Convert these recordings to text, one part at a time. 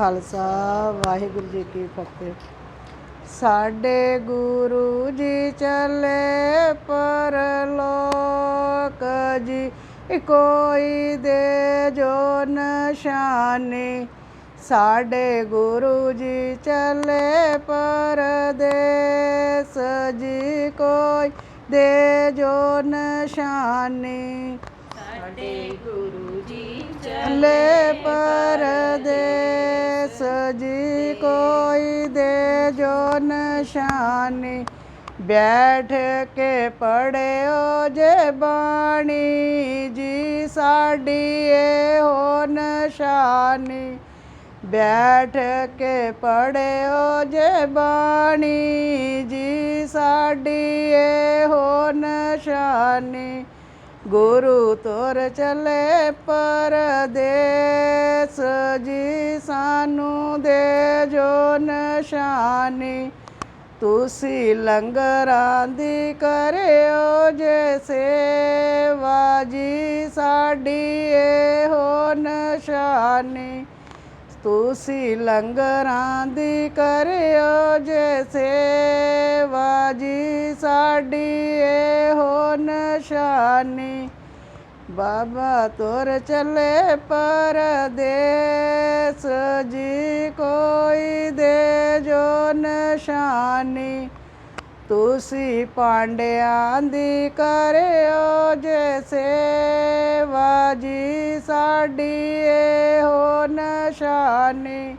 ਖਾਲਸਾ ਵਾਹਿਗੁਰੂ ਜੀ ਕੀ ਫਤਿਹ। ਸਾਡੇ ਗੁਰੂ ਜੀ ਚੱਲੇ ਪਰਲੋਕ ਜੀ ਕੋਈ ਦੇ ਜੋ ਨਿਸ਼ਾਨੀ। ਸਾਡੇ ਗੁਰੂ ਜੀ ਚੱਲੇ ਪਰਦੇਸ ਜੀ ਕੋਈ ਦੇ ਜੋ ਨਿਸ਼ਾਨੀ। ਸਾਡੇ ਗੁਰੂ ਜੀ ਚੱਲੇ ਜੀ ਕੋਈ ਦੇ ਜੋ ਨਿਸ਼ਾਨੀ, ਬੈਠ ਕੇ ਪੜਿਓ ਜੇ ਬਾਣੀ, ਜੀ ਸਾਡੀ ਇਹੋ ਨਿਸ਼ਾਨੀ। ਬੈਠ ਕੇ ਪੜਿਓ ਜੇ ਬਾਣੀ, ਜੀ ਸਾਡੀ ਏ ਇਹੋ ਨਿਸ਼ਾਨੀ। ਗੁਰੂ ਤੁਰ ਚਲੇ ਪਰਦੇਸ ਜੀ ਸਾਨੂੰ ਦੇ ਜੋ ਨਿਸ਼ਾਨੀ। ਤੁਸੀਂ ਲੰਗਰਾਂ ਦੀ ਕਰਿਓ ਜੇ ਸੇਵਾ ਜੀ, ਸਾਡੀ ਇਹੋ ਨਿਸ਼ਾਨੀ। ਤੁਸੀਂ ਲੰਗਰਾਂ ਦੀ ਕਰਿਓ ਜੇ ਸੇਵਾ ਜੀ, ਸਾਡੀ ਇਹੋ ਨਿਸ਼ਾਨੀ। ਬਾਬਾ ਤੁਰ ਚੱਲੇ ਪਰਦੇਸ, ਜੀ ਕੋਈ ਦੇ ਜੋ ਨਿਸ਼ਾਨੀ। ਤੁਸੀਂ ਪਾਂਡਿਆਂ ਦੀ ਕਰਿਓ ਜੇ ਸੇਵਾ, ਜੀ ਸਾਡੀ ਇਹੋ ਨਿਸ਼ਾਨੀ।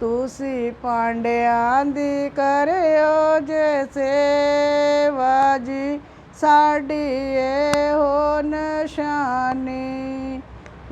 ਤੁਸੀਂ ਪਾਂਡਿਆਂ ਦੀ ਕਰਿਓ ਜੇ ਸੇਵਾ, ਜੀ ਸਾਡੀ